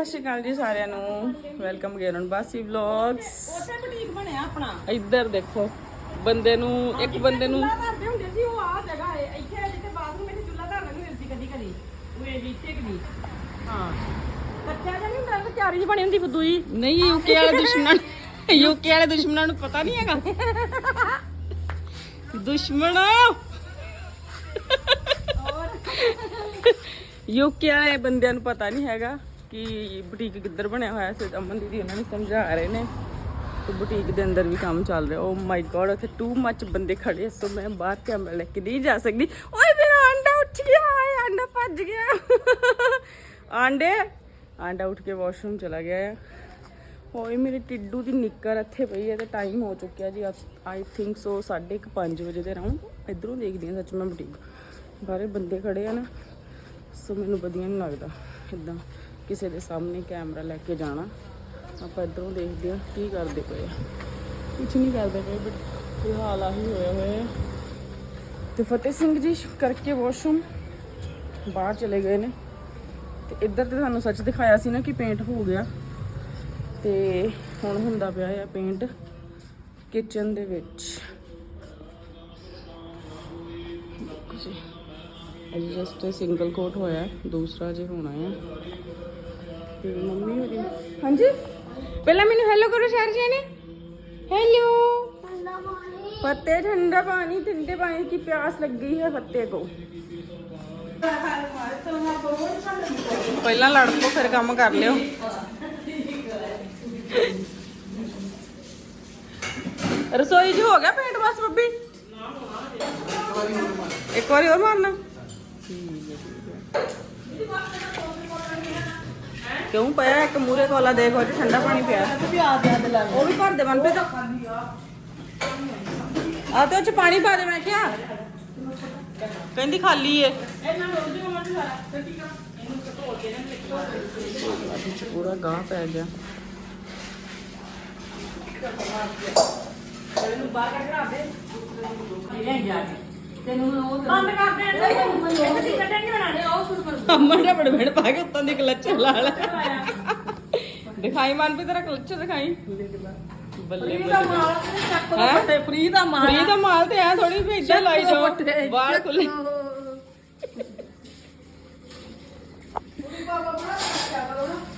ਸਤਿ ਸ਼੍ਰੀ ਅਕਾਲ ਜੀ ਸਾਰਿਆਂ ਨੂੰ। ਵੈਲਕਮ ਔਨ ਬਾਸੀ ਵਲੌਗਸ ਉੱਥੇ ਬੁਟੀਕ ਬਣਿਆ ਆਪਣਾ। ਇੱਧਰ ਦੇਖੋ ਬੰਦੇ ਨੂੰ ਇੱਕ ਬੰਦੇ ਨੂੰ ਧਰਦੇ ਹੁੰਦੇ ਸੀ ਉਹ ਆ ਜਗ੍ਹਾ ਹੈ। ਇੱਥੇ ਜਿੱਥੇ ਬਾਥਰੂਮ ਵਿੱਚ ਚੁੱਲ੍ਹਾ ਧਰਨ ਨੂੰ ਮਿਲਦੀ ਕਦੀ ਕਦੀ। ਉਹ ਇਹ ਜਿੱਥੇ ਕਦੀ ਹਾਂ। ਕੱਚਾ ਜਿਹਾ ਨਹੀਂ ਹੁੰਦਾ ਉਹ ਚਾਰੀ ਜਿਹੀ ਬਣੀ ਹੁੰਦੀ ਫੁੱਦੂ ਜੀ। ਨਹੀਂ ਯੂਕੇ ਵਾਲੇ ਦੁਸ਼ਮਣਾਂ ਨੂੰ ਯੂਕੇ ਵਾਲੇ ਦੁਸ਼ਮਣਾਂ ਨੂੰ ਪਤਾ ਨਹੀਂ ਹੈਗਾ। ਦੁਸ਼ਮਣ। ਯੂਕੇ ਵਾਲੇ ਬੰਦਿਆਂ ਨੂੰ ਪਤਾ ਨਹੀਂ ਹੈਗਾ। ਕਿ ਬੁਟੀਕ ਕਿੱਧਰ ਬਣਿਆ ਹੋਇਆ ਸੀ, ਅਮਨ ਦੀਦੀ ਉਹਨਾਂ ਨੂੰ ਸਮਝਾ ਰਹੇ ਨੇ ਤੇ ਬੁਟੀਕ ਦੇ ਅੰਦਰ ਵੀ ਕੰਮ ਚੱਲ ਰਿਹਾ। ਓ ਮਾਈ ਗॉड ਉੱਥੇ ਟੂ ਮੱਚ ਬੰਦੇ ਖੜੇ ਸੋ ਮੈਂ ਬਾਹਰ ਕੈਮਰਾ ਲੈ ਕੇ ਨਹੀਂ ਜਾ ਸਕਦੀ। ਓਏ, ਮੇਰਾ ਆਂਡਾ ਉੱਠ ਗਿਆ ਹਾਏ ਆਂਡਾ ਭੱਜ ਗਿਆ। ਆਂਡੇ, ਆਂਡਾ ਉੱਠ ਕੇ ਵਾਸ਼ਰੂਮ ਚਲਾ ਗਿਆ ਹੈ ਹੋਏ ਮੇਰੇ ਟਿੱਡੂ ਦੀ ਨਿੱਕਰ ਇੱਥੇ ਪਈ ਹੈ ਤੇ ਟਾਈਮ ਹੋ ਚੁੱਕਿਆ ਜੀ। ਆਈ ਥਿੰਕ ਸੋ 5:30 ਵਜੇ ਦੇ ਰਾਉਂਡ ਇਧਰੋਂ ਦੇਖਦੀ ਹਾਂ ਸੱਚ ਮੈਂ ਬੁਟੀਕ। ਬਾਹਰੇ ਬੰਦੇ ਖੜੇ ਆ ਨਾ, ਸੋ ਮੈਨੂੰ ਵਧੀਆ ਨਹੀਂ ਲੱਗਦਾ ਇਦਾਂ ਕਿਸੇ ਦੇ ਸਾਹਮਣੇ ਕੈਮਰਾ ਲੈ ਕੇ ਜਾਣਾ। ਆਪਾਂ ਇਧਰੋਂ ਦੇਖਦੇ ਹਾਂ ਕੀ ਕਰਦੇ ਪਏ ਆ। ਕੁਝ ਨਹੀਂ ਕਰਦੇ ਪਏ ਬਟ ਫਿਲਹਾਲ ਆਹੀ ਹੋਇਆ ਹੋਇਆ ਹੈ। ਤੇ ਫਤਿਹ ਸਿੰਘ ਜੀ ਕਰਕੇ ਵਾਸ਼ਰੂਮ ਬਾਹਰ ਚਲੇ ਗਏ ਨੇ। ਤੇ ਇੱਧਰ ਤੇ ਤੁਹਾਨੂੰ ਸੱਚ ਦਿਖਾਇਆ ਸੀ ਨਾ ਕਿ ਪੇਂਟ ਹੋ ਗਿਆ। ਤੇ ਹੁਣ ਹੁੰਦਾ ਪਿਆ ਆ ਪੇਂਟ ਕਿਚਨ ਦੇ ਵਿੱਚ। ਜੀ, ਅਜੇ ਜਸਟ ਸਿੰਗਲ ਕੋਟ ਹੋਇਆ, ਦੂਸਰਾ ਜੇ ਹੋਣਾ ਆ। ਮੰਮੀ ਹੋਰੀ ਹਾਂਜੀ ਪਹਿਲਾਂ ਮੈਨੂੰ ਹੈਲੋ ਕਰੋ ਸ਼ਹਿਰ ਜੀ ਨੇ ਹੈਲੋ ਪੱਤੇ ਠੰਡਾ ਪਾਣੀ ਠੰਡੇ ਪਾਣੀ की प्यास लग गई है पत्ते को ਪਹਿਲਾਂ ਲੜ ਪੋ ਫਿਰ ਕੰਮ ਕਰ ਲਿਓ ਰਸੋਈ 'ਚ ਹੋ ਗਿਆ ਪੇਂਟ ਬਸ ਬੱਬੀ ਇੱਕ ਵਾਰੀ ਹੋਰ ਮਾਰਨਾ ਕਿਉਂ ਪਿਆ? ਇੱਕ ਮੂਰੇ ਕੋਲਾ ਦੇਖ ਉਹ 'ਚ ਠੰਡਾ ਪਾਣੀ ਪਿਆ। ਲਾ ਉਹ ਵੀ ਭਰ ਦੇ ਮਨ ਤੇ। ਆ ਤੇ ਉਹ 'ਚ ਪਾਣੀ ਪਾ ਦੇ ਮੈਂ ਕਿਹਾ। ਕਹਿੰਦੀ ਖਾਲੀ ਏ। ਪੂਰਾ ਗਾਹ ਪੈ ਗਿਆ। ਬੰਦ ਕਰ ਦੇ। ਇੱਕ ਦੀ ਕੱਢਣ ਬਣਾਣੇ ਉਹ ਸੁਣ ਕਰ ਅਮਨ ਨੇ ਬੜੇ ਬੜੇ ਪਾ ਕੇ ਉੱਤੋਂ ਦੀ ਕਲੱਚ ਲਾ ਲੈ ਦਿਖਾਈ ਮਨ ਵੀ ਤੇਰਾ ਕਲੱਚ ਦਿਖਾਈ। ਬੱਲੇ ਫਰੀ ਦਾ ਬੱਲੇ। ਮਾਲ ਤੇ ਚੱਕ ਹੈਂ? ਵੱਟੇ ਫਰੀ ਦਾ ਮਾਲ। ਫਰੀ ਦਾ ਮਾਲ ਤੇ ਐ ਥੋੜੀ ਵੀ ਇੱਦਾਂ ਲਾਈ ਜਾਓ। ਵੱਟੇ, ਬਾਹਰ ਖੁੱਲੇ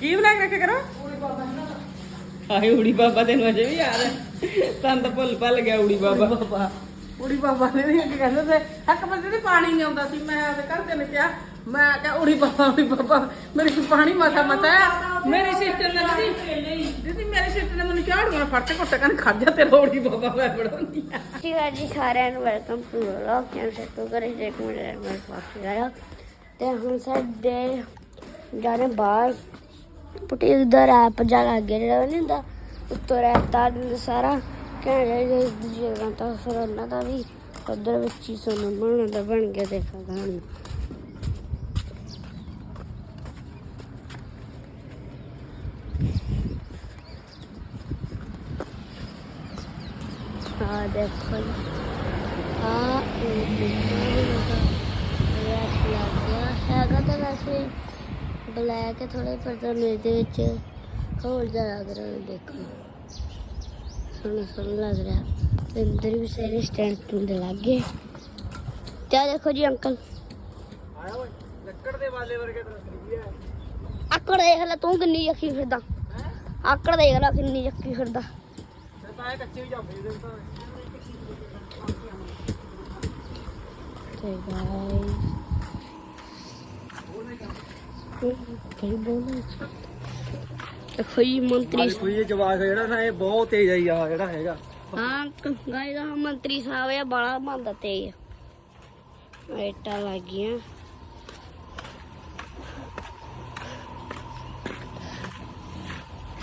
ਕੀ ਬਣਾ ਕੇ ਰੱਖਿਆ ਕਰੋ? ਹਾਏ ਉੜੀ ਬਾਬਾ ਤੈਨੂੰ ਅਜੇ ਵੀ ਯਾਦ ਹੈ। ਤਾਂ ਭੁੱਲ ਭੱਲ ਗਿਆ ਉੜੀ ਬਾਬਾ। ਬਾਬਾ। ਉੜੀ ਬਾਬਾ ਨੇ ਵੀ ਅੱਗੇ ਕਹਿੰਦੇ ਤੇ ਇੱਕ ਬੰਦੇ ਦੇ ਪਾਣੀ ਨਹੀਂ ਆਉਂਦਾ ਸੀ। ਮੈਂ ਤੇ ਘਰ ਦੇ ਨੇ ਕਿਹਾ, ਮੈਂ ਕਿਹਾ, ਉੜੀ ਬਾਬਾ ਉੜੀ ਬਾਬਾ, ਮੇਰੇ ਕੋਲ ਪਾਣੀ ਮਸਾ ਮਸਾ ਆ ਸਿਸਟਰ ਨੇ ਦੀਦੀ ਦੀਦੀ, ਮੇਰੀ ਸਿਸਟਰ ਨੇ ਮੈਨੂੰ ਚਾੜ ਮੈਂ ਫੜ ਕੇ ਘੁੱਟ ਕੇ ਖਾ ਤੇ ਉੜੀ ਬਾਬਾ, ਮੈਂ ਬਣਾਉਣੀ ਆ ਜੀ ਜੀ ਸਾਰਿਆਂ ਨੂੰ ਵੈਲਕਮ ਟੂ ਵਲੌਗ ਚੈਨਲ ਸੈਟੂ ਕਰੇ ਜੇ ਇੱਕ ਮਿੰਟ ਮੈਂ ਆਇਆ। ਤੇ ਹੁਣ ਸਾਡੇ ਜਾਣੇ ਬਾਹਰ। ਪੁੱਟੀ ਦਾ ਰੈਪ ਜਾ ਲੱਗ ਜਿਹੜਾ ਨਹੀਂ ਹੁੰਦਾ, ਉੱਤੋਂ ਰੈਤਾ ਸਾਰਾ। ਕਹਿੰਦੇ ਜੇ ਜਗ੍ਹਾ ਤਾਂ ਫਿਰ ਉਹਨਾਂ ਦਾ ਵੀ ਉਧਰ ਵਿੱਚ ਹੀ ਸੋਨਾ ਬਣਨ ਦਾ ਬਣ ਗਿਆ ਦੇਖਾ ਗਾਣ ਆ ਦੇਖੋ ਆ ਇਹ ਦੇਖੋ ਰੈਪ ਲੱਗ ਹੈਗਾ ਤਾਂ ਵੈਸੇ ਬਲੈਕ ਹੈ ਥੋੜਾ ਪਰ ਤਾਂ ਮੇਰੇ ਦੇ ਵਿੱਚ ਹੋਰ ਜ਼ਿਆਦਾ ਲੱਗ ਦੇਖੋ ਸੋਹਣਾ ਸੋਹਣਾ ਲੱਗ ਰਿਹਾ। ਤੇ ਅੰਦਰ ਵੀ ਸਾਰੇ ਸਟੈਂਡ ਟੁੰਡੇ ਲੱਗ ਗਏ। ਤੇ ਦੇਖੋ ਜੀ ਅੰਕਲ। ਲੱਕੜ ਦੇ ਵਾਲੇ ਵਰਗੇ ਤਰ੍ਹਾਂ ਹੈ। ਆਕੜ ਦੇਖ ਲੈ ਤੂੰ ਕਿੰਨੀ ਯੱਕੀ ਫਿਰਦਾ। ਆਕੜ ਦੇਖ ਲੈ ਕਿੰਨੀ ਯੱਕੀ ਫਿਰਦਾ। ਤਾਂ ਇਹ ਕੱਚੇ ਵੀ ਜਾਂਦੇ ਦੇ ਤਾਂ। ਤੇ ਗਾਇਸ ਕਈ ਬੋਲ ਜੀ ਮੰਤਰੀ ਕੋਈ ਇਹ ਜਵਾਕ ਜਿਹੜਾ ਨਾ ਇਹ ਬਹੁਤ ਤੇਜ਼ ਆਈ ਆ ਜਿਹੜਾ ਹੈਗਾ। ਹਾਂ ਗਾਇਸ ਆ ਮੰਤਰੀ ਸਾਹਿਬ ਇਹ ਬਾਲਾ ਬੰਦਾ ਤੇ ਇੱਟਾਂ ਲੱਗੀਆਂ।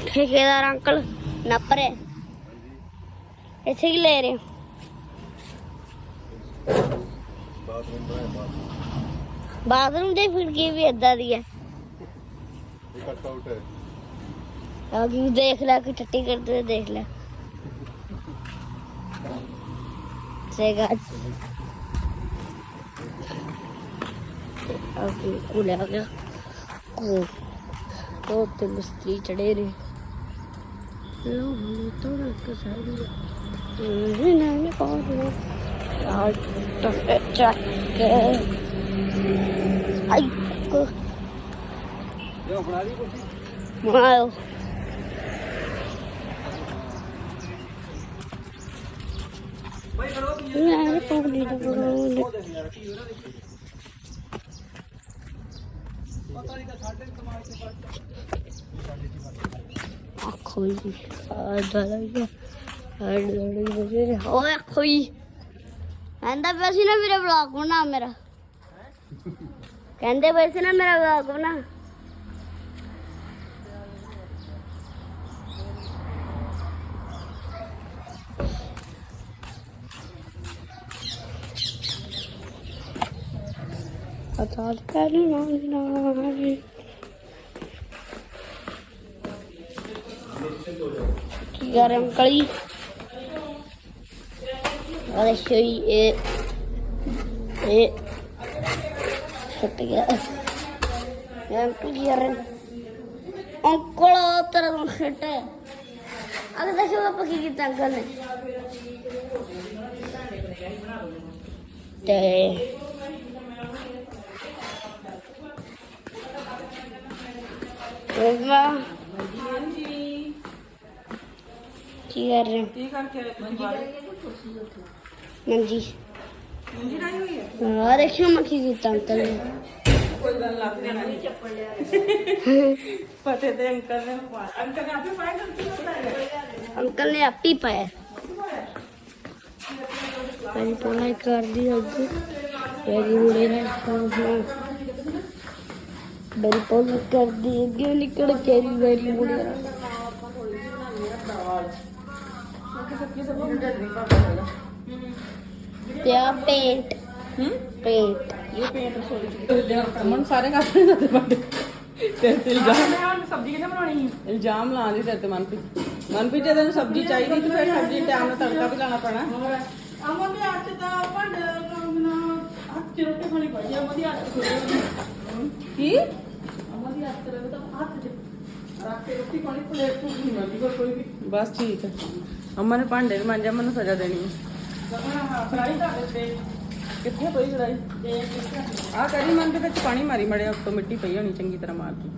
ਠੇਕੇਦਾਰ ਅੰਕਲ ਨੱਪ ਰਹੇ ਇੱਥੇ ਕੀ ਲੈ ਰਹੇ ਹੋ? ਬਾਥਰੂਮ ਦੇ ਖਿੜਕੀ ਵੀ ਏਦਾਂ ਦੀ ਹੈ। ਆ ਕੀ ਦੇਖ ਲੈ ਕਿ ਟੱਟੀ ਕਰਦੇ ਹੋਏ ਦੇਖ ਲੈ। ਸੇਗਾ ਆ ਕੀ ਕੁਲਿਆ ਗਿਆ। ਉਹ ਤੇ ਮਿਸਤਰੀ ਚੜੇ ਨੇ। ਲੋ ਹਲੇ ਤੋਂ ਇੱਕ ਸਾਈਡ ਇਹ ਨਾ ਇਹ ਕੋਲ ਆ? ਟੱਕ ਚੱਕ ਆਈ ਕੋ ਮਾਓ ਯਾਰ ਪੌੜੀ ਦਾ ਬਰੋ ਆਖੋ ਜੀ ਆ ਦਲਗਾ ਆ ਦਲਗਾ ਓਏ ਆਖੋ ਜੀ ਕਹਿੰਦਾ ਪਿਆ ਸੀ ਨਾ ਮੇਰਾ ਵਲੌਗ ਬਣਾ ਮੇਰਾ ਕਹਿੰਦੇ ਪਏ ਸੀ ਨਾ ਮੇਰਾ ਵਲੌਗ ਬਣਾ ਅਤਾਲ ਕਰੀ ਕੀ ਕਰ ਰਹੇ ਅੰਕਲ ਜੀ? ਅਰੇ ਸ਼ੋਈ, ਇਹ ਇਹ ਛੁੱਟ ਗਿਆ। ਇਹ ਅੰਕਲ ਕੀ ਕਰ ਰਹੇ ਅੰਕਲ ਤੇਰਾ ਨੂੰ ਛੱਟ ਹੈ। ਅਗਰ ਦੇਖੋ ਆਪਾਂ ਕੀ ਕੀਤਾ ਅੰਕਲ ਨੇ? ਤੇ ਉਹਦਾ ਕੀ ਕਰ ਰਹੇ? ਕੀ ਕਰਕੇ ਬਾਹਰ ਮੰਜੀ ਮੁੰਜੀ। ਲਾਈ ਹੋਈ ਹੈ? ਹਾਂ ਦੇਖਿਓ ਮੈਂ ਕੀ ਕੀਤਾ ਅੰਕਲ ਨੇ। ਕੋਈ ਗੱਲ ਲੱਗ ਪਤੇ ਤੇ ਅੰਕਲ ਨੇ ਅੰਕਲ ਨੇ ਆਪੇ ਪਾਇਆ ਅੰਕਲ ਨੇ ਆਪੀ ਪਾਇਆ। ਮੈਂ ਪੜਾਈ ਕਰਦੀ ਅੱਗੇ ਮੇਰੀ ਮੁੰਡੇ ਨੇ ਹਾਂ। ਬੜੀ ਪੋਲ ਕਰਦੀ ਅੱਗੇ ਨਿਕਲ ਕੇ ਮੇਰੀ ਮੁੰਡੇ ਨਾਲ। ਤੇ ਆ ਪੇਂਟ ਹੂੰ? ਪੇਂਟ ਇਹ ਪੇਂਟ ਸੋਰੀ ਅਮਨ ਸਾਰੇ ਕਾਪੜੇ ਦਾ ਤੇ ਬੰਦੇ ਤੇ ਤੇ ਇਲਜ਼ਾਮ ਮੈਂ ਸਬਜ਼ੀ ਕਿਹਨੇ ਬਣਾਉਣੀ ਸੀ? ਇਲਜ਼ਾਮ ਲਾ ਦੀ ਤੇ ਮਨਪ੍ਰੀਤ। ਮਨਪ੍ਰੀਤ ਜੇ ਤੈਨੂੰ ਸਬਜ਼ੀ ਚਾਹੀਦੀ ਤੇ ਫਿਰ ਸਬਜ਼ੀ ਟਾਈਮ ਨਾਲ ਤੜਕਾ ਵੀ ਲਾਣਾ ਪੈਣਾ। ਅਮਨ ਦੇ ਹੱਥ ਦਾ ਭਾਂਡੇ ਨਾ ਹੱਥ ਚ ਰੋਟੀ ਖਾਣੀ ਪਈ ਅਮਨ ਦੀ ਹੱਥ ਚ ਕੀ? ਹੱਥ ਤੇ ਤਾਂ ਹੱਥ ਚ ਰੱਖ ਕੇ ਰੋਟੀ ਖਾਣੀ ਪਲੇਟ ਤੋਂ ਨਹੀਂ ਮਿਲਦੀ ਕੋਈ ਕੋਈ ਵੀ। ਬਸ ਠੀਕ ਹੈ। ਅੰਮਾ ਨੇ ਭਾਂਡੇ ਵੀ ਮਾਂਜਿਆ ਮੈਨੂੰ ਸਜ਼ਾ ਦੇਣੀ ਹੈ। ਹਾਂ ਫਰਾਈ ਕਰ ਦਿੱਤੇ। ਕਿੱਥੇ ਪਈ ਲੜਾਈ ਆ? ਕਰੀ ਮਨ ਦੇ ਵਿੱਚ ਪਾਣੀ ਮਾਰੀ ਮੜਿਆ ਉੱਤੋਂ ਮਿੱਟੀ ਪਈ ਹੋਣੀ ਚੰਗੀ ਤਰ੍ਹਾਂ ਮਾਰ ਕੇ।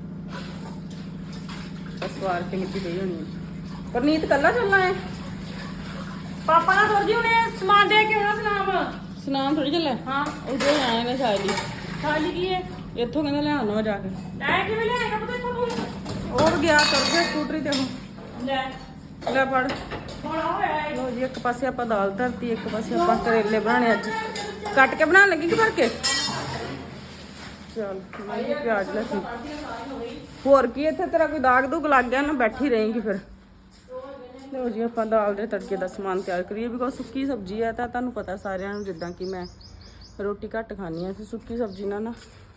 ਬਸ ਵਾਰ ਕੇ ਮਿੱਟੀ ਪਈ ਹੋਣੀ ਹੈ। ਪਰਨੀਤ ਕੱਲਾ ਚੱਲਣਾ ਹੈ? ਪਾਪਾ ਨਾਲ ਥੋੜੀ ਉਹਨੇ ਸਮਾਨ ਦੇ ਕੇ ਆਉਣਾ ਸਲਾਮ। ਸੁਨਾਮ ਥੋੜੀ ਚੱਲੇ ਹਾਂ। ਉਧਰ ਆਏ ਨੇ ਸ਼ਾਇਦ ਹੀ ਖਾਲੀ ਕੀ ਹੈ? ਇੱਥੋਂ ਕਹਿੰਦਾ ਲਿਆਉਣਾ ਵਾ ਜਾ ਕੇ। ਲੈ ਕਿਵੇਂ ਲਿਆਏਗਾ ਪਤਾ ਇੱਥੋਂ ਤੂੰ? ਹੋਰ ਗਿਆ ਕਰ ਗਿਆ ਸਕੂਟਰੀ ਤੇ ਉਹ। ਲੈ। ਲੈ ਲੋ ਜੀ ਇੱਕ ਪਾਸੇ ਆਪਾਂ ਦਾਲ ਧਰਤੀ ਇੱਕ ਪਾਸੇ ਆਪਾਂ ਕਰੇਲੇ ਬਣਾਣੇ ਅੱਜ। ਕੱਟ ਕੇ ਬਣਾਉਣ ਲੱਗੀ ਕਿ ਭਰ ਕੇ? ਚਲ ਪਿਆਜ਼ ਲੱਗੀ ਹੋਰ ਕੀ ਇੱਥੇ ਤੇਰਾ ਕੋਈ ਦਾਗ ਦੂਗ ਲੱਗ ਗਿਆ? ਨਾ ਬੈਠੀ ਰਹੇਂਗੀ ਫਿਰ। ਲੋ ਜੀ ਆਪਾਂ ਦਾਲ ਦੇ ਤੜਕੇ ਦਾ ਸਮਾਨ ਤਿਆਰ ਕਰੀਏ ਬਿਕੋਜ਼ ਸੁੱਕੀ ਸਬਜ਼ੀ ਹੈ ਤਾਂ ਤੁਹਾਨੂੰ ਪਤਾ ਸਾਰਿਆਂ ਨੂੰ ਜਿੱਦਾਂ ਕਿ ਮੈਂ ਰੋਟੀ ਘੱਟ ਖਾਣੀ ਹੈ ਤੇ ਸੁੱਕੀ ਸਬਜ਼ੀ ਨਾਲ ਨਾ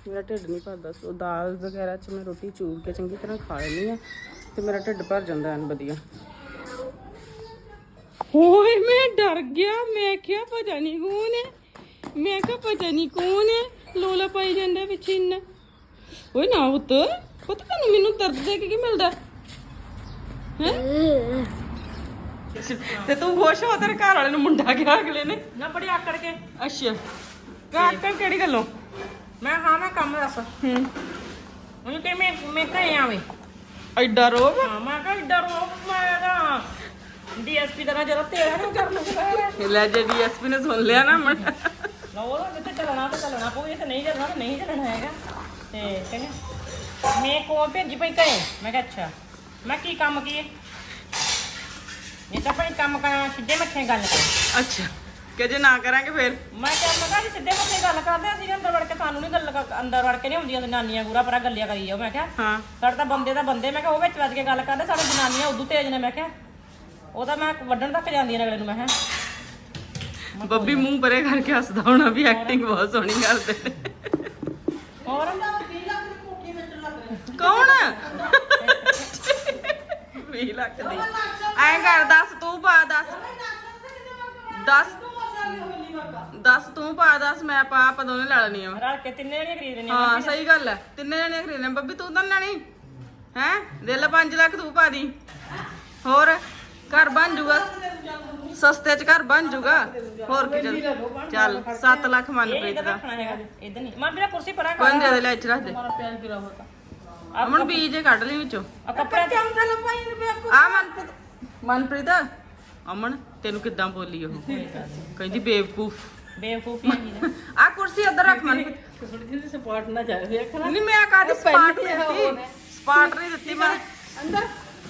ਮੇਰਾ ਢਿੱਡ ਨਹੀਂ ਭਰਦਾ ਸੋ। ਦਾਲ ਵਗੈਰਾ 'ਚ ਮੈਂ ਰੋਟੀ ਚੂਰ ਕੇ ਚੰਗੀ ਤਰ੍ਹਾਂ ਖਾ ਲੈਂਦੀ ਆ ਤੇ ਮੇਰਾ ਢਿੱਡ ਭਰ ਜਾਂਦਾ ਐਨ ਵਧੀਆ। ਹੋਏ ਮੈਂ ਡਰ ਗਿਆ। ਮੈਂ ਕਿਹਾ ਪਤਾ ਨਹੀਂ ਕੌਣ ਹੈ ਮੈਂ ਕਿਹਾ ਪਤਾ ਨਹੀਂ ਕੌਣ ਹੈ ਲੋਲਾ ਪਾਈ ਜਾਂਦਾ ਪਿੱਛੇ ਇੰਨਾ। ਓਏ ਨਾ ਪੁੱਤ ਪੁੱਤ ਤੈਨੂੰ ਮੈਨੂੰ ਦਰਦ ਦੇ ਕੇ ਕੀ ਮਿਲਦਾ? ਹੈ? ਤੇ ਤੂੰ ਖੁਸ਼ ਹੋ ਤੇਰੇ ਘਰ ਵਾਲੇ ਨੂੰ ਮੁੰਡਾ ਗਿਆ ਅਗਲੇ ਨੇ? ਨਾ ਬੜੀ ਆਕੜ ਕੇ। ਅੱਛਾ। ਕਾਕਾ ਕਿਹੜੀ ਗੱਲੋਂ? ਮੈਂ ਹਾਂ ਮੈਂ ਕੰਮ ਦੱਸ। ਹੂੰ। ਉਹਨੂੰ ਕਿ ਮੈਂ ਮੈਂ ਕਹੇ ਆਵੇਂ ਐਡਾ ਰੋਬ ਹਾਂ ਮੈਂ ਕਿਹਾ ਡਰ ਮੈਂ ਤਾਂ ਡੀਐਸਪੀ ਦਾ ਨਾ ਜਰਾ ਤੇਰਾ ਨਾ ਕਰ ਲੂਗਾ ਲੈ ਜੇ ਡੀਐਸਪੀ ਨੇ ਸੁਣ ਲਿਆ ਨਾ ਮਨ। ਨਾ ਉਹ ਜਿੱਥੇ ਚੱਲਣਾ ਤਾਂ ਚੱਲਣਾ ਪਊ ਜੇ ਤੇ ਨਹੀਂ ਚੱਲਣਾ ਤਾਂ ਨਹੀਂ ਚੱਲਣਾ ਹੈਗਾ। ਤੇ ਕਹਿੰਦੇ ਮੈਂ ਕੋ ਭੇਜੀ ਪਈ ਕਹੇ ਮੈਂ ਕਿਹਾ ਅੱਛਾ। ਮੈਂ ਕੀ ਕੰਮ ਕੀ ਹੈ ਇਹ ਤਾਂ ਭਾਈ ਕੰਮ ਕਰਾਂ ਸਿੱਧੇ ਮੱਥੇ ਗੱਲ ਕਰ। ਅੱਛਾ। ਕਿ ਜੇ ਨਾ ਕਰਾਂਗੇ ਫਿਰ? ਮੈਂ ਕਿਹਾ ਮੈਂ ਕਿਹਾ ਜੀ ਸਿੱਧੇ ਮੱਥੇ ਗੱਲ ਕਰਦੇ ਅਸੀਂ ਅੰਦਰ ਵੜ ਕੇ ਸਾਨੂੰ ਨਹੀਂ ਗੱਲ ਅੰਦਰ ਵੜ ਕੇ ਨਹੀਂ ਹੁੰਦੀਆਂ ਜਨਾਨੀਆਂ ਪੂਰਾ ਪਰਾ ਗੱਲਿਆ ਕਰੀ ਜਾਓ ਮੈਂ ਕਿਹਾ। ਹਾਂ। ਸਾਡੇ ਤਾਂ ਬੰਦੇ ਤਾਂ ਬੰਦੇ ਮੈਂ ਕਿਹਾ ਉਹ ਵਿੱਚ ਵੱਜ ਕੇ ਗੱਲ ਕਰਦੇ ਸਾਡੇ ਜਨਾਨੀਆਂ ਉਦੋਂ ਤੇਜ਼ ਨੇ ਮੈਂ ਕਿਹਾ। ਉਹ ਤਾਂ ਮੈਂ ਵੱਢਣ ਤੱਕ ਜਾਂਦੀਆਂ ਨੇ ਅਗਲੇ ਨੂੰ ਮੈਂ ਕਿਹਾ। ਬੱਬੀ ਮੂੰਹ ਪਰੇ ਕਰਕੇ ਹੱਸਦਾ ਹੋਣਾ ਵੀ ਐਕਟਿੰਗ ਬਹੁਤ ਸੋਹਣੀ ਕਰਦੇ ਨੇ। ਹੋਰ? ਕੌਣ? 20 ਲੱਖ ਦੀ। ਐਂ ਕਰ ਦੱਸ ਤੂੰ ਪਾ ਦੱਸ। ਦੱਸ। ਦੱਸ ਤੂੰ ਪਾ ਦੱਸ ਮੈਂ ਪਾ ਆਪਾਂ ਦੋਨੇ ਲੈ ਲੈਣੀ ਆ। ਰਲ ਕੇ ਤਿੰਨੇ ਜਣੀਆਂ ਖਰੀਦ ਲੈਣੀਆਂ ਹਾਂ ਸਹੀ ਗੱਲ ਹੈ ਤਿੰਨੇ ਜਣੇ ਖਰੀਦਣੇ ਬੱਬੀ ਤੂੰ ਤਾਂ ਲੈਣੀ? ਹੈ? ਦੇ ਲੈ 5 ਲੱਖ ਤੂੰ ਪਾ ਦੀ। ਹੋਰ? ਘਰ ਬਣ ਜੂਗਾ। ਸਸਤੇ ਚ ਘਰ ਬਣ ਜੂਗਾ। ਹੋਰ ਕੀ ਚੱਲ? ਚੱਲ 7 ਲੱਖ ਮਨਪ੍ਰੀਤ ਦਾ। ਰੱਖਣਾ ਹੈਗਾ ਇਦਾਂ ਨਹੀਂ। ਮਾਂ ਮੇਰਾ ਕੁਰਸੀ ਪਰਾਂ ਕੋਈ ਨੀ ਦੇ ਦੇ ਲੈ ਇੱਥੇ ਰੱਖ ਦੇ। ਮਾਰਾ ਪਿਆਰ ਗਿਰਾ ਹੋਤਾ ਅਮਨ ਬੀਜ ਕੱਢ ਲਈ ਵਿੱਚੋਂ। ਆ ਕੱਪੜੇ ਤੇ ਆ ਮਨਪ੍ਰੀਤ ਮਨਪ੍ਰੀਤ। ਅਮਨ ਤੈਨੂੰ ਕਿੱਦਾਂ ਬੋਲੀ ਉਹ? ਕਹਿੰਦੀ ਬੇਵਕੂਫ। ਬੇਵਕੂਫੀ ਨਹੀਂ ਨੇ। ਆ ਕੁਰਸੀ ਉੱਧਰ ਰੱਖ ਮਨਪ੍ਰੀਤ ਥੋੜੀ ਜਿਹੀ ਸਪੋਰਟ ਨਾ ਜਾਏ ਵੇਖਣਾ ਨਹੀਂ ਮੈਂ ਕਾਹਦੀ ਸਪਾਟ ਪਹਿਲੀ ਹੈ ਦਿੱਤੀ? ਉਹਨੇ। ਸਪਾਟ ਨਹੀਂ ਦਿੱਤੀ ਮੈਂ। ਅੰਦਰ।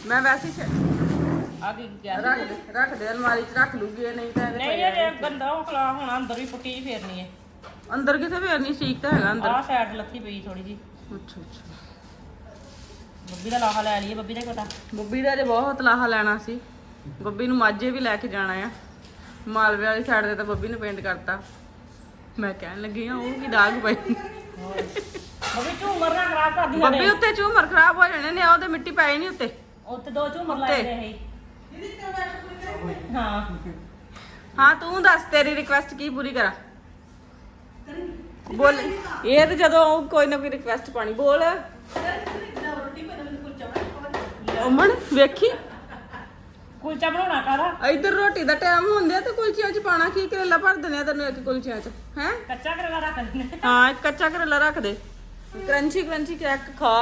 ਮੈਂ ਵੈਸੇ ਹੀ ਆ ਗਈ ਗਿਆ ਰੱਖ ਦੇ ਰੱਖ ਦੇ ਅਲਮਾਰੀ 'ਚ ਰੱਖ ਲੂਗੀ ਇਹ ਨਹੀਂ ਤਾਂ ਇਹਦੇ ਨਹੀਂ ਇਹ ਗੰਦਾ ਉਹ ਖਲਾ ਹੁਣ ਅੰਦਰ ਵੀ ਪੁੱਟੀ ਜਿਹੀ ਫੇਰਨੀ ਹੈ। ਅੰਦਰ ਕਿਥੇ ਫੇਰਨੀ? ਸੀਕ ਤਾਂ ਹੈਗਾ ਅੰਦਰ। ਆਹ ਸਾਈਡ ਲੱਥੀ ਪਈ ਥੋੜੀ ਜੀ ਅੱਛਾ ਅੱਛਾ। ਬੱਬੀ ਦਾ ਲਾਹਾ ਲੈ ਲਈਏ ਬੱਬੀ ਦਾ ਪਤਾ ਬੱਬੀ ਦਾ ਜੇ ਬਹੁਤ ਲਾਹਾ ਲੈਣਾ ਸੀ। ਬੱਬੀ ਨੂੰ ਮਾਝੇ ਵੀ ਲੈ ਕੇ ਜਾਣਾ ਆ। ਮਾਲਵੇ ਵਾਲੀ ਸਾਈਡ ਤੇ ਤਾਂ ਬੱਬੀ ਨੇ ਪੇਂਟ ਕਰਤਾ। ਮੈਂ ਕਹਿਣ ਲੱਗੀ ਆ ਉਹ ਕੀ ਦਾਗ ਪਈ। ਬੱਬੀ ਝੂਮਰ ਨਾ ਖਰਾਬ ਕਰਦੀ ਬੱਬੀ ਉੱਤੇ ਝੂਮਰ ਖਰਾਬ ਹੋ ਜਾਣੇ ਨੇ ਉਹਦੇ ਮਿੱਟੀ ਪੈ ਨਹੀਂ ਉੱਤੇ। ਉੱਤੇ ਦੋ ਝੂਮਰ ਲਾਏ ਦੇ ਹੈ ਹਾਂ। ਹਾਂ ਤੂੰ ਦੱਸ ਤੇਰੀ ਰਿਕੁਐਸਟ ਕੀ ਪੂਰੀ ਕਰਾਂ? ਬੋਲ। ਇਹ ਤੇ ਜਦੋਂ ਕੋਈ ਨਾ ਕੋਈ ਰਿਕੁਐਸਟ ਪਾਣੀ ਬੋਲ। ਅਮਨ ਵੇਖੀ। ਕੁਲਚਾ ਬਣਾਉਣਾ ਕਰ ਇੱਧਰ ਰੋਟੀ ਦਾ ਟਾਈਮ ਹੁੰਦਿਆ ਤੇ ਕੁਲਚਿਆਂ ਚ ਪਾਣਾ ਕੀ ਕਰੇਲਾ ਭਰ ਦਿੰਦੇ ਆ ਤੈਨੂੰ ਇੱਕ ਕੁਲਚਿਆਂ ਚ ਹੈ? ਕੱਚਾ ਕਰੇਲਾ ਰੱਖ ਦਿੰਦੇ ਹਾਂ ਇੱਕ ਕੱਚਾ ਕਰੇਲਾ ਰੱਖ ਦੇ। ਕਰੰਚੀ ਕਰੰਚੀ ਕ੍ਰੈਕ ਖਾ।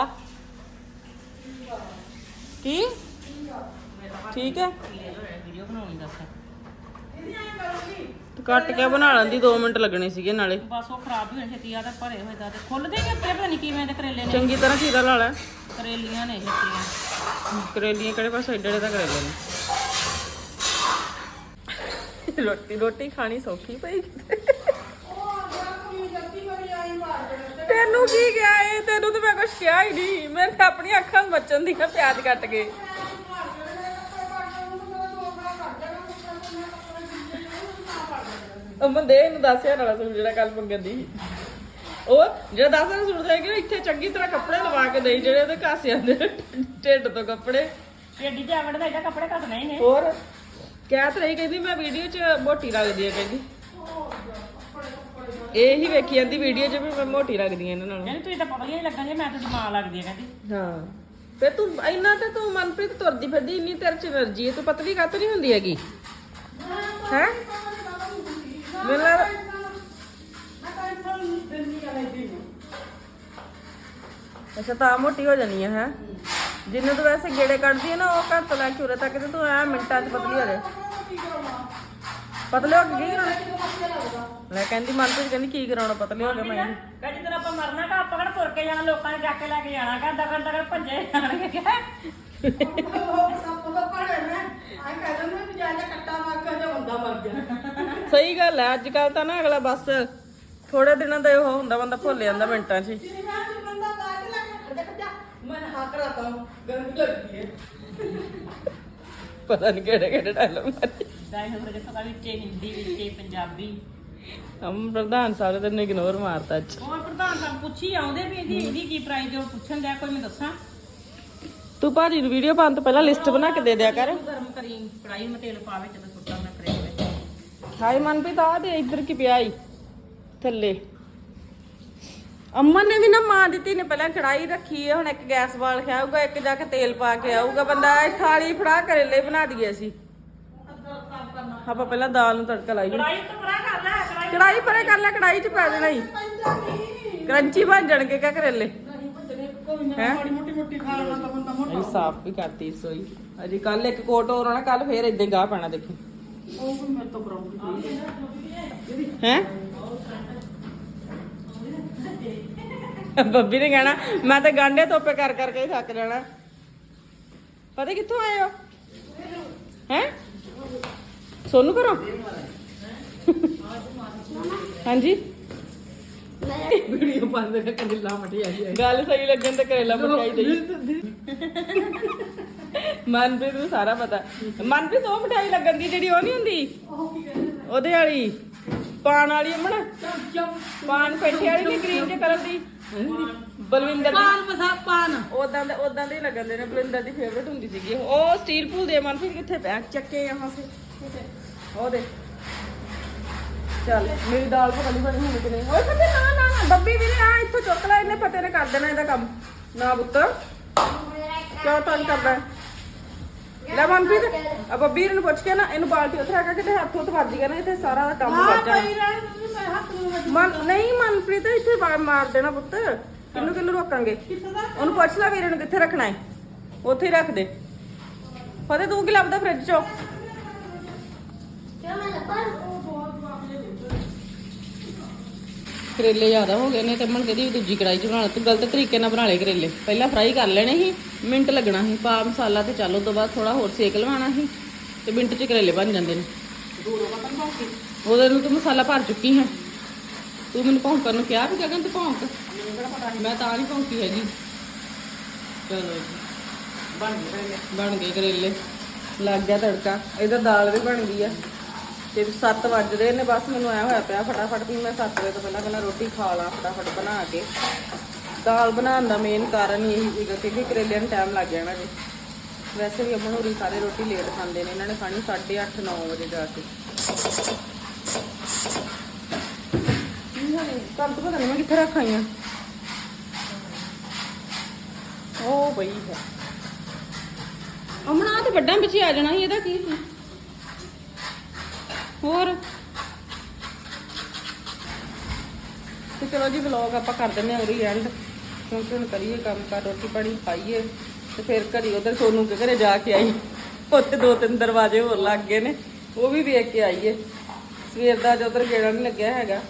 ਕੀ? ਠੀਕ ਹੈ? ਵੀਡੀਓ ਬਣਾਉਣੀ ਦੱਸ ਤੇ ਕੱਟ ਕੇ ਬਣਾ ਲੈਂਦੀ 2 ਮਿੰਟ ਲੱਗਣੇ ਸੀਗੇ ਨਾਲੇ। ਬਸ ਉਹ ਖਰਾਬ ਹੀ ਹੋਣ ਛੇਤੀ ਆ ਤੇ ਭਰੇ ਹੋਏ ਦਾ ਤੇ ਖੁੱਲਦੇ ਕਿ ਉੱਤੇ ਪਤਾ ਨਹੀਂ ਕਿਵੇਂ ਦੇ ਕਰੇਲੇ ਨੇ। ਚੰਗੀ ਤਰ੍ਹਾਂ ਚੀਰਾ ਲਾ ਲੈ। ਕਰੇਲੀਆਂ ਨੇ ਛੇਤੀਆਂ। ਕਰੇਲੀਆਂ ਕਿਹੜੇ ਪਾਸੇ ਏਡੇ ਏਡੇ ਤਾਂ ਕਰੇਲੇ ਨੇ। ਰੋਟੀ ਰੋਟੀ ਖਾਣੀ ਸੌਖੀ ਪਈ। ਤੈਨੂੰ ਕੀ ਕਿਹਾ ਇਹ? ਤੈਨੂੰ ਤਾਂ ਮੈਂ ਕੁਛ ਕਿਹਾ ਹੀ ਨਹੀਂ। ਮੈਂ ਤਾਂ ਆਪਣੀ ਅੱਖਾਂ ਮੱਚਣ ਦੀਆਂ ਪਿਆਜ਼ ਕੱਟ ਕੇ। ਅਮਨ ਦੇ ਇਹਨੂੰ 10000 ਵਾਲਾ ਸੂਟ ਜਿਹੜਾ ਕੱਲ ਮੰਗਣ ਦੀ। ਉਹ ਜਿਹੜਾ 10000 ਦਾ ਸੂਟ ਦੇਗੀ ਇੱਥੇ ਚੰਗੀ ਤਰ੍ਹਾਂ ਕੱਪੜੇ ਲਵਾ ਕੇ ਦੇਈ ਜਿਹੜੇ ਉਹਦੇ ਕਾਸਿਆਂ ਦੇ ਢਿੱਡ ਤੋਂ ਕੱਪੜੇ। ਏਡੀ ਜਾਵੜ ਦਾ ਇਹਦਾ ਕੱਪੜੇ ਘੱਟਣਾ ਹੀ ਨੇ। ਹੋਰ? ਕਹਿ ਰਹੀ ਕਹਿੰਦੀ ਮੈਂ ਵੀਡੀਓ 'ਚ ਮੋਟੀ ਲੱਗਦੀ ਆ ਕਹਿੰਦੀ। ਇਹ ਹੀ ਵੇਖੀ ਜਾਂਦੀ ਵੀਡੀਓ 'ਚ ਵੀ ਮੈਂ ਮੋਟੀ ਲੱਗਦੀ ਆ ਇਹਨਾਂ ਨਾਲੋਂ। ਕਹਿੰਦੀ ਤੁਸੀਂ ਤਾਂ ਪਤਲੀ ਹੀ ਲੱਗਾਂਗੇ ਮੈਂ ਤੁਹਾਡੀ ਮਾਂ ਲੱਗਦੀ ਹੈ ਕਹਿੰਦੀ। ਹਾਂ। ਤੇ ਤੂੰ ਇੰਨਾ ਤਾਂ ਤੂੰ ਮਨਪ੍ਰੀਤ ਤੁਰਦੀ ਫਿਰਦੀ ਇੰਨੀ ਤੇਰੇ 'ਚ એનર્ਜੀ ਹੈ ਤੂੰ ਪਤਲੀ ਕਾਤੋਂ ਨਹੀਂ ਹੁੰਦੀ ਹੈਗੀ? ਹੈ? ਮੇਰਾ ਅੱਛਾ ਤਾਂ ਮੋਟੀ ਹੋ ਜਾਨੀ ਆ ਹੈ? ਜਿੰਨੂੰ ਤੂੰ ਵੈਸੇ ਗੇੜੇ ਕੱਢਦੀ ਹੈ ਨਾ ਉਹ ਘਰ ਤੋਂ ਲੈ ਕੇ ਉਰੇ ਤੱਕ ਤੇ ਤੂੰ ਐ ਮਿੰਟਾਂ 'ਚ ਪਤਲੀ ਹੋ ਜਾਏ ਪਤਲੇ ਹੋ ਕੇ ਕੀ ਕਰਾਉਣਾ? ਲੈ ਕਹਿੰਦੀ ਮਨਪ੍ਰੀਤ ਕਹਿੰਦੀ ਕੀ ਕਰਾਉਣਾ ਪਤਲੇ ਹੋ ਕੇ ਮੈਂ। ਕਹਿੰਦੀ। ਜਦੋਂ ਆਪਾਂ ਮਰਨਾ ਤਾਂ ਆਪਾਂ ਕਿਹੜਾ ਤੁਰ ਕੇ ਜਾਣਾ ਲੋਕਾਂ ਨੇ ਚੱਕ ਕੇ ਲੈ ਕੇ ਜਾਣਾ ਕਹਿੰਦਾ ਕਹਿੰਦਾ ਕਹਿੰਦਾ ਭੱਜੇ ਜਾਣਗੇ ਸਹੀ ਗੱਲ ਹੈ ਅੱਜ ਕੱਲ ਤਾਂ ਨਾ ਅਗਲਾ ਬਸ ਥੋੜੇ ਦਿਨਾਂ ਦਾ ਉਹ ਹੁੰਦਾ ਬੰਦਾ ਭੁੱਲ ਜਾਂਦਾ ਮਿੰਟਾਂ 'ਚ ਹੀ। ਪਤਾ ਨਹੀਂ ਕਿਹੜੇ ਕਿਹੜੇ ਡਾਇਲੌਗ ਮਾਰੇ। ਹੁਣ ਜੇ ਪਤਾ ਵਿੱਚ ਹਿੰਦੀ ਵਿੱਚ ਪੰਜਾਬੀ। ਹਮ ਪ੍ਰਧਾਨ ਸਾਹਿਬ ਨੇ ਤੈਨੂੰ ਇਗਨੋਰ ਮਾਰਤਾ ਅੱਜ। ਹੋਰ ਪ੍ਰਧਾਨ ਸਾਹਿਬ ਪੁੱਛੀ ਆਉਂਦੇ ਵੀ ਇਹਦੀ ਇਹਦੀ ਕੀ ਪ੍ਰਾਈਸ ਉਹ ਪੁੱਛਣ ਦਿਆ ਕੋਈ ਮੈਂ ਦੱਸਾਂ? ਤੂੰ ਭਾਜੀ ਨੂੰ ਵੀਡੀਓ ਪਾਉਣ ਤੋਂ ਪਹਿਲਾਂ ਲਿਸਟ ਬਣਾ ਕੇ ਦੇ ਦਿਆ ਕਰ। ਗਰਮ ਕਰੀ ਕੜਾਈ ਮੈਂ ਤੇਲ ਪਾ ਵਿੱਚ ਤੇ ਸੁੱਟਾ ਮੈਂ ਕਰੇ ਵਿੱਚ। ਹਾਈ ਮਨਪ੍ਰੀਤ ਆ ਦੇ ਇੱਧਰ ਕੀ ਪਿਆ ਈ। ਥੱਲੇ। ਅਮਨ ਨੇ ਵੀ ਨਾ ਮਾਂ ਦਿੱਤੀ ਨੇ ਪਹਿਲਾਂ ਕੜਾਈ ਰੱਖੀ ਹੈ ਹੁਣ ਇੱਕ ਗੈਸ ਬਾਲ ਕੇ ਆਊਗਾ ਇੱਕ ਜਾ ਕੇ ਤੇਲ ਪਾ ਕੇ ਆਊਗਾ। ਬੰਦਾ ਇਹ ਥਾਲੀ ਫੜਾ ਕਰੇਲੇ ਬਣਾ ਦਈਏ ਅਸੀਂ। ਆਪਾਂ ਪਹਿਲਾਂ ਦਾਲ ਨੂੰ ਤੜਕਾ ਲਾਈਏ। ਕੜਾਈ ਤੋਂ ਪਰਾਂ ਕਰ ਲੈ ਕੜਾਈ ਕੜਾਈ ਪਰੇ ਕਰ ਲੈ ਕੜਾਈ 'ਚ ਪੈ ਜਾਣਾ ਹੀ। ਕਰੰਚੀ ਬਣ ਜਾਣਗੇ ਕਾ ਕਰੇਲੇ? ਹੈ? ਮੋਟੀ ਮੋਟੀ ਖਾ ਲੈਣਾ ਤਾਂ ਬੰਦਾ ਮੋਟਾ। ਇਹ ਸਾਫ਼ ਵੀ ਕਰਤੀ ਰਸੋਈ। ਅਜੇ ਕੱਲ ਇੱਕ ਕੋਟ ਹੋਰ ਆਣਾ ਕੱਲ ਫੇਰ ਇਦਾਂ ਗਾਹ ਪੈਣਾ ਦੇਖੀ। ਉਹ ਵੀ ਮੇਰੇ ਤੋਂ ਕਰਾਉਂਦੀ ਹੈ? ਬੱਬੀ ਨੇ ਕਹਿਣਾ ਮੈਂ ਤਾਂ ਗਾਂਡੇ ਤੋਪੇ ਕਰ ਕਰਕੇ ਹੀ ਥੱਕ ਜਾਣਾ। ਪਤਾ ਕਿੱਥੋਂ ਆਏ ਹੋ? ਹੈ? ਸੋਨੂੰ ਕਰੋ ਹਾਂਜੀ? ਵੀਡੀਓ ਪਾਉਂਦੇ ਨੇ ਕੰਦਿਲਾ ਮਟੀ ਆਈ ਗੱਲ ਸਹੀ ਲੱਗਣ ਤੇ ਕਰੇਲਾ ਮਠਿਆਈ ਦੇਈ ਮਨਪ੍ਰੀਤ ਨੂੰ ਸਾਰਾ ਪਤਾ। ਮਨਪ੍ਰੀਤ ਉਹ ਮਠਿਆਈ ਲੱਗਣ ਦੀ ਜਿਹੜੀ ਉਹ ਨਹੀਂ ਹੁੰਦੀ? ਉਹਦੇ ਵਾਲੀ। ਪਾਣ ਵਾਲੀ ਅਮਣ ਪਾਨ ਪੇਠੀ ਵਾਲੀ ਨਹੀਂ ਗ੍ਰੀਨ ਜੇ ਕਲਰ ਦੀ? ਬਲਵਿੰਦਰ ਦੀ ਪਾਨ ਮਸਾ ਪਾਨ। ਉਦਾਂ ਦੇ ਉਦਾਂ ਦੇ ਹੀ ਲੱਗਣ ਦੇ ਨੇ। ਬਲਿੰਦਰ ਦੀ ਫੇਵਰਟ ਹੁੰਦੀ ਸੀਗੀ। ਉਹ ਸਟੀਲ ਪੂਲ ਦੇ ਮਨਪ੍ਰੀਤ ਕਿੱਥੇ ਪਿਆ ਚੱਕੇ ਯਹਾਂ ਸੇ ਉਹ ਦੇ। ਚੱਲ ਮੇਰੀ ਦਾਲ ਪਤਾ ਨਹੀਂ ਬਣੀ ਹੋਣੀ ਕਿ ਨਹੀਂ ਓਏ ਫਤਿਹ ਨਾ ਨਾ ਨਾ ਬੱਬੀ ਵੀਰੇ ਆ ਇੱਥੋਂ ਚੁੱਕ ਲੈ। ਇਹਨੇ ਫਤਿਹ ਨੇ ਕਰ ਦੇਣਾ ਇਹਦਾ ਕੰਮ। ਨਾ ਪੁੱਤ। ਕਿਉਂ ਤੰਗ ਕਰਦਾ? ਹੈ? ਲੈ ਮਨਪ੍ਰੀਤ ਆਪਾਂ ਵੀਰ ਨੂੰ ਪੁੱਛ ਕੇ ਨਾ ਇਹਨੂੰ ਬਾਲਟੀ ਉੱਥੇ ਰੱਖ ਕੇ ਕਿਤੇ ਹੱਥ ਉੱਤ ਵੱਜ ਗਿਆ ਨਾ ਇੱਥੇ ਸਾਰਾ ਕੰਮ ਹਾਂ ਵੱਜ ਜਾਣਾ। ਪਈ ਰਹਿਣ ਦਿੰਦੀ ਮੈਂ ਹੱਥ ਨੂੰ ਵੱਜ- ਮਨ ਨਹੀਂ ਮਨਪ੍ਰੀਤ ਇੱਥੇ ਵਾ- ਮਾਰ ਦੇਣਾ ਪੁੱਤ। ਕਿੰਨੂੰ ਕਿੰਨੂੰ ਰੋਕਾਂਗੇ? ਕਿੱਥੇ ਦਾ? ਉਹਨੂੰ ਪੁੱਛ ਲੈ ਵੀਰੇ ਨੂੰ ਕਿੱਥੇ ਰੱਖਣਾ ਹੈ। ਉੱਥੇ ਹੀ ਰੱਖ ਦੇ। ਫਤਿਹ ਤੂੰ ਕੀ ਲੱਭਦਾ ਫ੍ਰਿਜ ਚੋਂ? ਕਿਉਂ ਮੈਂ ਲੱਭਾ। ਕਰੇਲੇ ਜ਼ਿਆਦਾ ਹੋ ਗਏ ਨੇ ਤੇ ਮਣ ਕਹਿੰਦੀ ਦੂਜੀ ਕੜਾਈ ਚ ਬਣਾ ਲਾ। ਤੂੰ ਗਲਤ ਤਰੀਕੇ ਨਾਲ ਬਣਾ ਲਏ ਕਰੇਲੇ। ਪਹਿਲਾਂ ਫਰਾਈ ਕਰ ਲੈਣੇ ਸੀ, ਮਿੰਟ ਲੱਗਣਾ ਸੀ। ਪਾ ਮਸਾਲਾ ਤੇ ਚੱਲ, ਉਹ ਤੋਂ ਬਾਅਦ ਥੋੜਾ ਹੋਰ ਸੇਕ ਲਵਾਉਣਾ ਸੀ ਤੇ ਮਿੰਟ ਚ ਕਰੇਲੇ ਬਣ ਜਾਂਦੇ ਨੇ। ਉਹਦੇ ਨੂੰ ਤੂੰ ਮਸਾਲਾ ਭਰ ਚੁੱਕੀ ਹੈ। ਤੂੰ ਮੈਨੂੰ ਭੌਂਕਣ ਨੂੰ ਕਿਹਾ ਵੀ ਗਗਨ, ਤੂੰ ਭੌਂਕ। ਮੈਂ ਤਾਂ ਨਹੀਂ ਭੌਂਕੀ ਹੈਗੀ। ਚਲੋ ਜੀ। ਬਣ ਗਏ ਕਰੇਲੇ। ਲੱਗ ਗਿਆ ਤੜਕਾ। ਇਧਰ ਦਾਲ ਵੀ ਬਣ ਗਈ ਆ। ਤੇ 7 ਵੱਜ ਰਹੇ ਨੇ, ਬਸ ਮੈਨੂੰ ਆਇਆ ਹੋਇਆ ਪਿਆ ਫਟਾਫਟ ਵੀ ਮੈਂ 7 ਵਜੇ ਤੋਂ ਪਹਿਲਾਂ ਪਹਿਲਾਂ ਰੋਟੀ ਖਾ ਲਾਂ, ਫਟਾਫਟ ਬਣਾ ਕੇ। ਦਾਲ ਬਣਾਉਣ ਦਾ ਮੇਨ ਕਾਰਨ ਇਹੀ ਸੀਗਾ ਕਿਉਂਕਿ ਕਰੇਲਿਆਂ ਨੂੰ ਟਾਈਮ ਲੱਗ ਜਾਣਾ ਜੀ। ਵੈਸੇ ਵੀ ਅਮਨ ਹੋਰੀ ਸਾਰੇ ਰੋਟੀ ਲੇਟ ਖਾਂਦੇ ਨੇ, ਇਹਨਾਂ ਨੇ ਖਾਣੀ 8:30 9 ਵਜੇ ਜਾ ਕੇ। ਇਹ ਤੋਂ ਪਤਾ ਨਹੀਂ ਮੈਂ ਕਿੱਥੇ ਰੱਖਾਈਆਂ ਉਹ ਬਈ ਹੈ। ਅਮਨਾ ਤੇ ਵੱਡਾ ਵਿੱਚ ਆ ਜਾਣਾ ਸੀ, ਇਹਦਾ ਕੀ ਸੀ? ਹੋਰ? ਤੇ ਚਲੋ ਜੀ ਵਲੌਗ ਆਪਾਂ ਕਰ ਦਿੰਦੇ ਹਾਂ ਉਰੀ ਐਂਡ ਕਿਉਂਕਿ ਹੁਣ ਕਰੀਏ ਕੰਮ ਕਰ, ਰੋਟੀ ਪਾਣੀ ਖਾਈਏ ਤੇ ਫਿਰ ਘਰੀ ਉਧਰ ਸੋਨੂੰ ਕੇ ਘਰੇ ਜਾ ਕੇ ਆਈ। ਉੱਥੇ ਦੋ ਤਿੰਨ ਦਰਵਾਜ਼ੇ ਹੋਰ ਲੱਗ ਗਏ ਨੇ, ਉਹ ਵੀ ਵੇਖ ਕੇ ਆਈਏ। ਸਵੇਰ ਦਾ ਅੱਜ ਉਧਰ ਗੇੜਾ ਨਹੀਂ ਲੱਗਿਆ ਹੈਗਾ।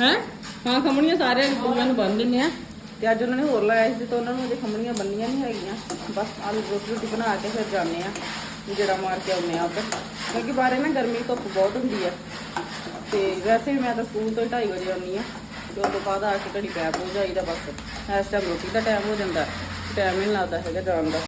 ਹੈ? ਹਾਂ, ਖਮਣੀਆਂ ਸਾਰਿਆਂ ਦੂਆਂ ਨੂੰ ਬੰਨ ਦਿੰਦੇ ਆ ਤੇ ਅੱਜ ਉਹਨਾਂ ਨੇ ਹੋਰ ਲਾਇਆ ਸੀ ਤਾਂ ਉਹਨਾਂ ਨੂੰ ਅਜੇ ਖਮਣੀਆਂ ਬੰਨੀਆਂ ਨਹੀਂ ਹੈਗੀਆਂ। ਬਸ ਆਲੂ ਰੋਟੀ ਰੋਟੀ ਬਣਾ ਕੇ ਫਿਰ ਜਾਂਦੇ ਆ ਜਿਹੜਾ ਮਾਰ ਕੇ ਆਉਂਦੇ ਆ ਉੱਧਰ। ਕਿਉਂਕਿ ਬਾਹਰੇ ਨਾ ਗਰਮੀ ਧੁੱਪ ਬਹੁਤ ਹੁੰਦੀ ਆ। ਤੇ ਵੈਸੇ ਵੀ ਮੈਂ ਤਾਂ ਸਕੂਲ ਤੋਂ 2:30 ਵਜੇ ਆਉਂਦੀ ਆ। ਤੇ ਉਸ ਤੋਂ ਬਾਅਦ ਆ ਕੇ ਘੜੀ ਪੈਪ ਹੋ ਜਾਈਦਾ ਬਸ। ਇਸ ਟਾਈਮ ਰੋਟੀ ਦਾ ਟਾਈਮ ਹੋ ਜਾਂਦਾ। ਟਾਈਮ ਹੀ ਨਹੀਂ ਲੱਗਦਾ ਹੈਗਾ ਜਾਣ ਦਾ।